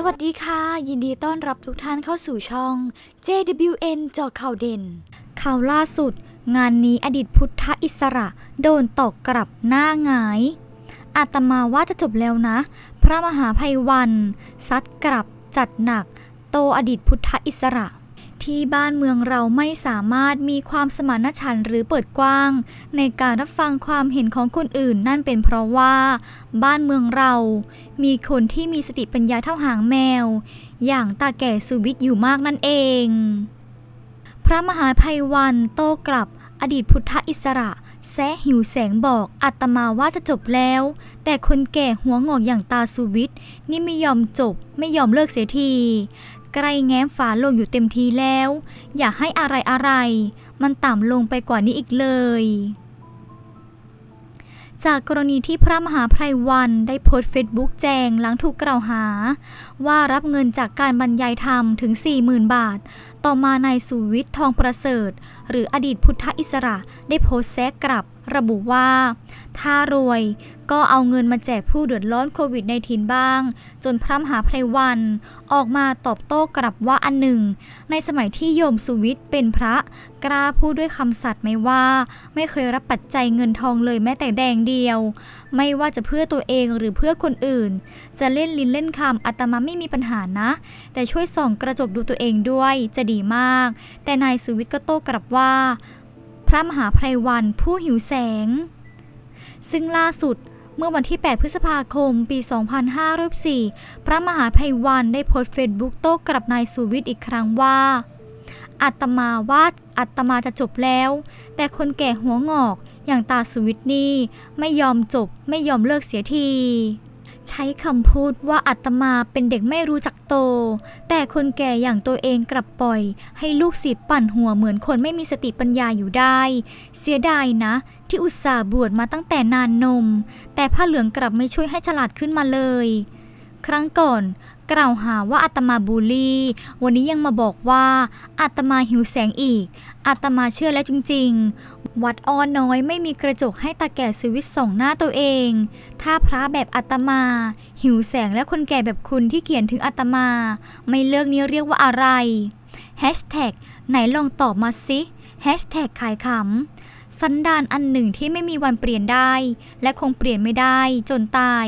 สวัสดีค่ะ ยินดีต้อนรับทุกท่านเข้าสู่ช่อง JWN เจอข่าวเด่น ข่าวล่าสุด งานนี้อดีตพุทธอิสระ โดนตอกกลับหน้าหงาย อาตมาว่าจะจบแล้วนะ พระมหาภัยวัน ซัดกลับจัดหนัก โตอดีตพุทธอิสระ ที่บ้านเมืองเราไม่สามารถมีความสมานฉันท์หรือเปิดกว้าง ในการรับฟังความเห็นของคนอื่นนั่นเป็นเพราะว่า บ้านเมืองเรา มีคนที่มีสติปัญญาเท่าหางแมว อย่างตาแก่สุวิทย์อยู่มากนั่นเอง พระมหาภัยวันโต้กลับอดีตพุทธอิสระแซหิวแสงบอกอาตมาว่าจะจบแล้ว แต่คนแก่หัวงอกอย่างตาสุวิทย์นี่ไม่ยอมจบไม่ยอมเลิกเสียที กล้แง้มฝาลงอยู่เต็มทีแล้ว อย่าให้อะไรอะไร มันต่ำลงไปกว่านี้อีกเลย จากกรณีที่พระมหาไพรวันได้โพสต์เฟซบุ๊กแจงหลังถูกกล่าวหา ว่ารับเงินจากการบรรยายธรรมถึง 40,000 บาท ต่อมานายสุวิทย์ทองประเสริฐ หรืออดีตพุทธอิสระได้โพสต์แซกกลับ ระบุว่า ถ้ารวยก็เอาเงินมาแจกผู้เดือดร้อนโควิดในทินบ้าง จนพระมหาไพรวัน ออกมาตอบโต้กลับว่าอันหนึ่ง ในสมัยที่โยมสุวิทย์เป็นพระกล้าพูดด้วยคำสัตย์ไหมว่า ไม่เคยรับปัจจัยเงินทองเลยแม้แต่แดงเดียว ไม่ว่าจะเพื่อตัวเองหรือเพื่อคนอื่น จะเล่นลิ้นเล่นคำอาตมาไม่มีปัญหานะ แต่ช่วยส่องกระจกดูตัวเองด้วยจะดีมาก แต่นายสุวิทย์ก็โต้กลับว่า พระมหาไพรวันผู้หิวแสง ซึ่งล่าสุดเมื่อวันที่ 8 พฤษภาคม ปี 2504 พระมหาไพวันได้โพสต์เฟซบุ๊กโต้กลับนายสุวิทย์อีกครั้งว่าอาตมาว่าอาตมาจะจบแล้ว แต่คนแก่หัวงอกอย่างตาสุวิทย์นี่ไม่ยอมจบไม่ยอมเลิกเสียที ใช้คำพูดว่าอาตมาเป็นเด็กไม่รู้จักโต แต่คนแก่อย่างตัวเองกลับปล่อย ให้ลูกศิษย์ปั่นหัวเหมือนคนไม่มีสติปัญญาอยู่ได้ เสียดายนะ ที่อุตส่าห์บวชมาตั้งแต่นานนม แต่ผ้าเหลืองกลับไม่ช่วยให้ฉลาดขึ้นมาเลย ครั้งก่อนกล่าวหาว่าอาตมาบูลลี่ วันนี้ยังมาบอกว่าอาตมาหิวแสงอีกอาตมาเชื่อแล้วจริง ๆ วัดอ้อนน้อยไม่มีกระจกให้ตาแก่สวิตส่องหน้าตัวเอง ถ้าพระแบบอาตมา หิวแสงและคนแก่แบบคุณที่เขียนถึงอาตมา ไม่เลือกนี้เรียกว่าอะไรแฮชแท็กไหนลองตอบมาสิแฮชแท็กขายขำสันดานอันหนึ่งที่ไม่มีวันเปลี่ยนได้ และคงเปลี่ยนไม่ได้จนตาย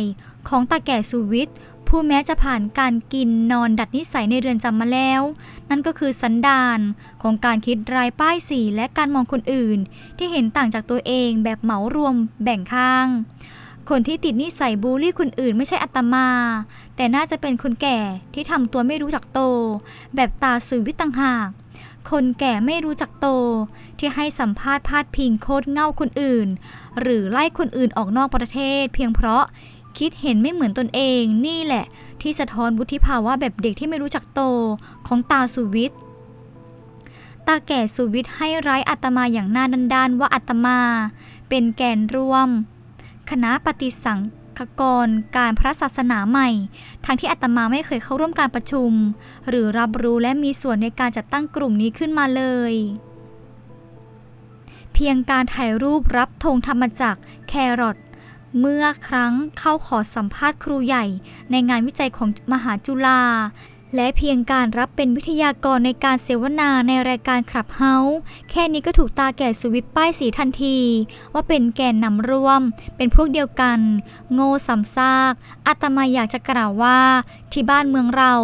ของตาแก่สุวิทย์ ผู้แม้จะผ่านการกินนอนดัดนิสัยในเรือนจำมาแล้ว นั่นก็คือสันดานของการคิดรายป้ายสีและการมองคนอื่น ที่เห็นต่างจากตัวเองแบบเหมารวมแบ่งข้าง คนที่ติดนิสัยบูลลี่คนอื่นไม่ใช่อัตมา แต่น่าจะเป็นคนแก่ที่ทำตัวไม่รู้จักโต แบบตาสุวิต่างหากคนแก่ไม่รู้จักโต ที่ให้สัมภาษณ์พาดพิงโคตรเง่าคนอื่น หรือไล่คนอื่นออกนอกประเทศ เพียงเพราะ คิดเห็นไม่เหมือนตนเองนี่แหละ ที่สะท้อนวุฒิภาวะแบบเด็กที่ไม่รู้จักโตของตาสุวิทย์ตาแก่สุวิทย์ให้ร้ายอาตมาอย่างหน้าด้านๆว่าอาตมา เป็นแกนร่วม คณะปฏิสังขกรการพระศาสนาใหม่ ทั้งที่อาตมาไม่เคยเข้าร่วมการประชุม หรือรับรู้และมีส่วนในการจัดตั้งกลุ่มนี้ขึ้นมาเลยเพียงการถ่ายรูปรับธงธรรมจักรแครอท เมื่อครั้งเข้าขอสัมภาษณ์ครูใหญ่ในงานวิจัยของมหาจุฬา และเพียงการรับเป็นวิทยากรในการเสวนาในรายการขับเฮาส์แค่นี้ก็ถูกตาแก่สวิตป้ายสีทันที ว่าเป็นแกนนำร่วม เป็นพวกเดียวกัน โง่สำซากอาตมาอยากจะกล่าวว่า ที่บ้านเมืองเรา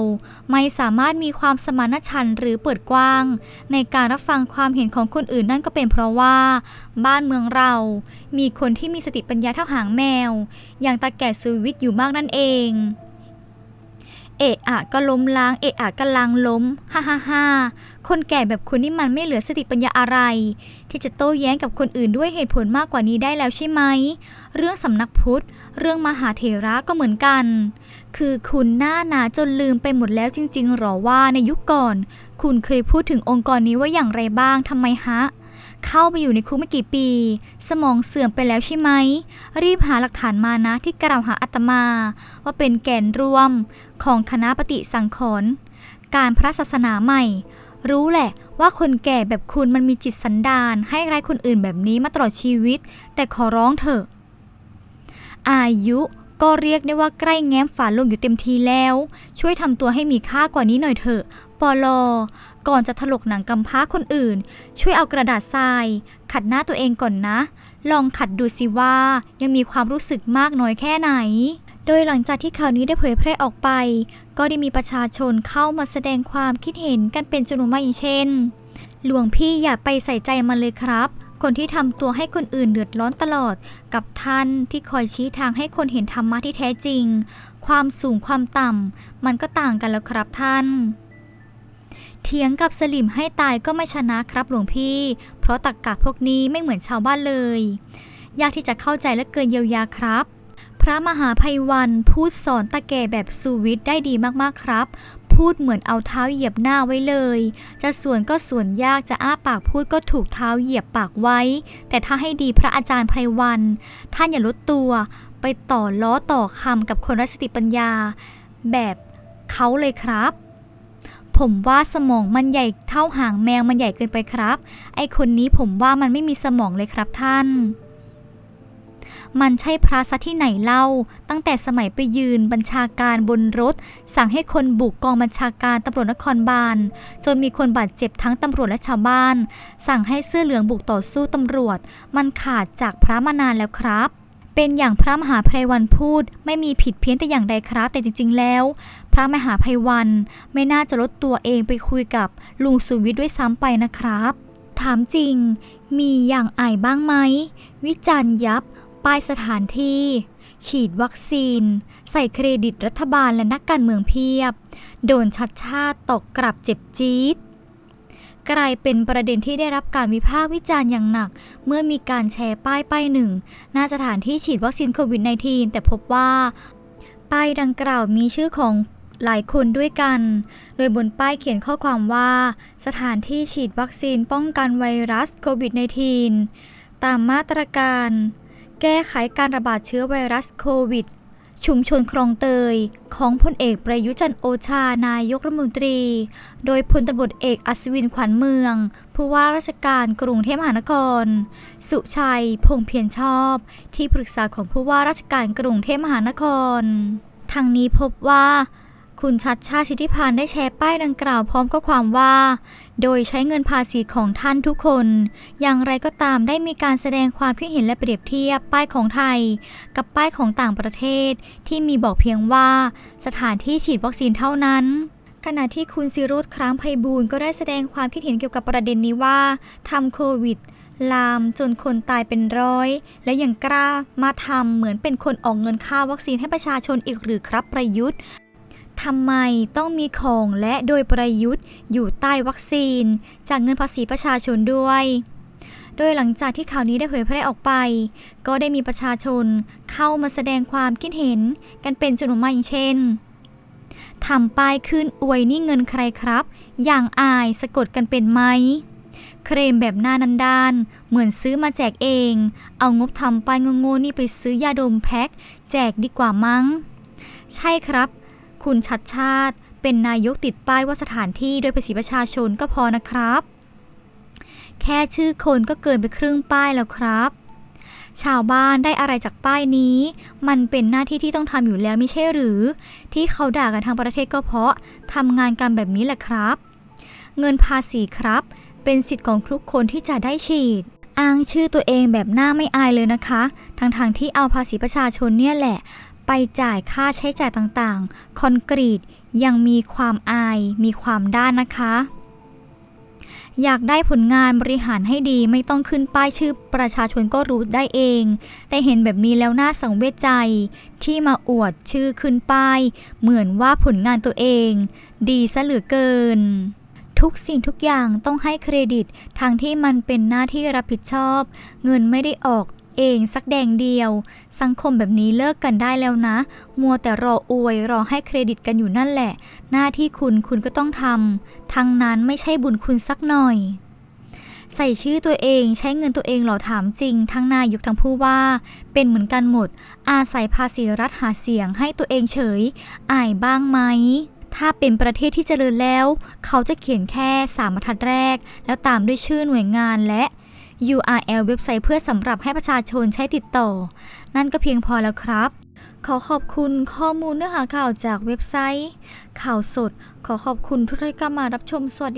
ไม่สามารถมีความสมานฉันท์หรือเปิดกว้าง ในการรับฟังความเห็นของคนอื่นนั่นก็เป็นเพราะว่า บ้านเมืองเรา มีคนที่มีสติปัญญาเท่าหางแมว อย่างตาแก่สวิตอยู่มากนั่นเอง เอะอะก็ล้มล้าง เอะอะก็ล้างล้ม ฮ่าฮ่าฮ่าคนแก่แบบคุณนี่มันไม่เหลือสติปัญญาอะไร ที่จะโต้แย้งกับคนอื่นด้วยเหตุผลมากกว่านี้ได้แล้วใช่ไหม เรื่องสำนักพุทธ เรื่องมหาเถระก็เหมือนกัน คือคุณหน้าหนาจนลืมไปหมดแล้วจริงๆหรอว่าในยุคก่อน คุณเคยพูดถึงองค์กรนี้ว่าอย่างไรบ้างทำไมฮะ เข้าไปอยู่ในคุกไม่กี่ปี สมองเสื่อมไปแล้วใช่ไหม รีบหาหลักฐานมานะที่กล่าวหาอาตมา ว่าเป็นแกนรวมของคณะปฏิสังขรณ์การพระศาสนาใหม่ รู้แหละว่าคนแก่แบบคุณมันมีจิตสันดานให้ร้ายคนอื่นแบบนี้มาตลอดชีวิต แต่ขอร้องเถอะ อายุ ก็เรียกได้ว่าใกล้แง้มฝาลงอยู่เต็มทีแล้ว ช่วยทำตัวให้มีค่ากว่านี้หน่อยเถอะปอลอก่อนจะถลกหนังกำพร้าคนอื่น ช่วยเอากระดาษทราย ขัดหน้าตัวเองก่อนนะ ลองขัดดูสิว่ายังมีความรู้สึกมากน้อยแค่ไหน โดยหลังจากที่ข่าวนี้ได้เผยแพร่ออกไป ก็ได้มีประชาชนเข้ามาแสดงความคิดเห็นกันเป็นจำนวนมากอย่างเช่น หลวงพี่อย่าไปใส่ใจมันเลยครับ คนที่ทำตัวให้คนอื่นเดือดร้อนตลอด กับท่านที่คอยชี้ทางให้คนเห็นธรรมะที่แท้จริง ความสูงความต่ำมันก็ต่างกันแล้วครับท่าน เถียงกับสลิมให้ตายก็ไม่ชนะครับหลวงพี่ เพราะตักกะพวกนี้ไม่เหมือนชาวบ้านเลย ยากที่จะเข้าใจและเกินเยียวยาครับพระมหาภัยวันพูดสอนตะแก่แบบสูวิทย์ได้ดีมากๆครับ พูดเหมือนเอาเท้าเหยียบหน้าไว้เลย จะสวนก็สวนยากจะอ้าปากพูดก็ถูกเท้าเหยียบปากไว้ แต่ถ้าให้ดีพระอาจารย์ไพรวัน ท่านอย่าลดตัวไปต่อล้อต่อคำกับคนร้สติปัญญา แบบเขาเลยครับ ผมว่าสมองมันใหญ่เท่าหางแมวมันใหญ่เกินไปครับ ไอคนนี้ผมว่ามันไม่มีสมองเลยครับท่าน มันใช่พระซะที่ไหนเล่า ตั้งแต่สมัยไปยืนบัญชาการบนรถ สั่งให้คนบุกกองบัญชาการตำรวจนครบาล จนมีคนบาดเจ็บทั้งตำรวจและชาวบ้าน สั่งให้เสื้อเหลืองบุกต่อสู้ตำรวจ มันขาดจากพระมานานแล้วครับเป็นอย่างพระมหาภัยวันพูด ไม่มีผิดเพี้ยนแต่อย่างใดครับ แต่จริง ๆ แล้ว พระมหาภัยวันไม่น่าจะลดตัวเองไปคุยกับลุงสุวิทย์ด้วยซ้ำไปนะครับ ถามจริง มีอย่างอายบ้างไหม วิจารณ์ยับ ป้ายสถานที่ ฉีดวัคซีน ใส่เครดิตรัฐบาลและนักการเมืองเพียบ โดนชัดชาติตกกลับเจ็บจี๊ดกลายเป็นประเด็นที่ได้รับการวิพากษ์วิจารณ์อย่างหนัก เมื่อมีการแชร์ป้ายป้ายหนึ่งหน้าสถานที่ฉีดวัคซีนโควิด -19 แต่พบว่า ป้ายดังกล่าวมีชื่อของหลายคนด้วยกัน โดยบนป้ายเขียนข้อความว่า สถานที่ฉีดวัคซีนป้องกันไวรัสโควิด -19 ตามมาตรการ แก้ไขการระบาดเชื้อไวรัสโควิด ชุมชนคลองเตย ของพลเอกประยุจันโอชานายกรัฐมนตรี โดยพลตำรวจเอกอัศวินขวัญเมือง ผู้ว่าราชการกรุงเทพมหานคร สุชัย พงเพียรชอบ ที่ปรึกษาของผู้ว่าราชการกรุงเทพมหานครทางนี้พบว่า คุณชัดชาติสิทธิพานธ์ได้แชร์ป้ายดังกล่าวพร้อมข้อความว่า โดยใช้เงินภาษีของท่านทุกคน อย่างไรก็ตามได้มีการแสดงความคิดเห็นและเปรียบเทียบป้ายของไทย กับป้ายของต่างประเทศ ที่มีบอกเพียงว่าสถานที่ฉีดวัคซีนเท่านั้นขณะที่คุณซิรุตครามไพบูลก็ได้แสดงความคิดเห็นเกี่ยวกับประเด็นนี้ว่าทำโควิด ลามจนคนตายเป็นร้อย และยังกล้ามาทำเหมือนเป็นคนออกเงินค่าวัคซีนให้ประชาชนอีกหรือครับประยุทธ์ ทำไมต้องมีของและโดยประยุทธ์อยู่ใต้วัคซีน จากเงินภาษีประชาชนด้วย โดยหลังจากที่ข่าวนี้ได้เผยแพร่ออกไป ก็ได้มีประชาชนเข้ามาแสดงความคิดเห็นกันเป็นจำนวนมากอย่างเช่นทำป้ายขึ้นอวยนี่เงินใครครับ อย่างอายสะกดกันเป็นไหม เครมแบบหน้านันดาน เหมือนซื้อมาแจกเอง เอางบทำป้ายโง่ๆนี่ไปซื้อยาดมแพ็คแจกดีกว่ามั้ง ใช่ครับ คุณชัดชาติ เป็นนายกติดป้ายว่าสถานที่โดยภาษีประชาชนก็พอนะครับ แค่ชื่อคนก็เกินไปครึ่งป้ายแล้วครับ ชาวบ้านได้อะไรจากป้ายนี้ มันเป็นหน้าที่ที่ต้องทำอยู่แล้วไม่ใช่หรือ ที่เขาด่ากันทางประเทศก็เพราะทำงานกันแบบนี้แหละครับ เงินภาษีครับ เป็นสิทธิ์ของทุกคนที่จะได้ฉีดอ้างชื่อตัวเองแบบหน้าไม่อายเลยนะคะ ทั้งๆทที่เอาภาษีประชาชนเนี่ยแหละ ไปจ่ายค่าใช้จ่ายต่างๆ คอนกรีตยังมีความอาย มีความด้านนะคะ อยากได้ผลงานบริหารให้ดีไม่ต้องขึ้นป้ายชื่อประชาชนก็รู้ได้เอง แต่เห็นแบบนี้แล้วน่าสังเวชใจ ที่มาอวดชื่อขึ้นป้าย เหมือนว่าผลงานตัวเอง ดีซะเหลือเกินทุกสิ่งทุกอย่างต้องให้เครดิตทางที่มันเป็นหน้าที่รับผิดชอบ เงินไม่ได้ออก เองสักแดงเดียว สังคมแบบนี้เลิกกันได้แล้วนะ มัวแต่รออวยรอให้เครดิตกันอยู่นั่นแหละ หน้าที่คุณคุณก็ต้องทำทั้งนั้นไม่ใช่บุญคุณสักหน่อย ใส่ชื่อตัวเองใช้เงินตัวเองหรอถามจริง ทั้งนายกทั้งผู้ว่า เป็นเหมือนกันหมด อาศัยภาษีรัฐหาเสียงให้ตัวเองเฉย อายบ้างไหมถ้าเป็นประเทศที่เจริญแล้ว เขาจะเขียนแค่สามบรรทัดแรก แล้วตามด้วยชื่อหน่วยงานและ URL เว็บไซต์เพื่อสำหรับให้ประชาชนใช้ติดต่อ นั่นก็เพียงพอแล้วครับ ขอขอบคุณข้อมูลเนื้อหาข่าวจากเว็บไซต์ ข่าวสด ขอขอบคุณทุกท่านที่มารับชมสวัสดี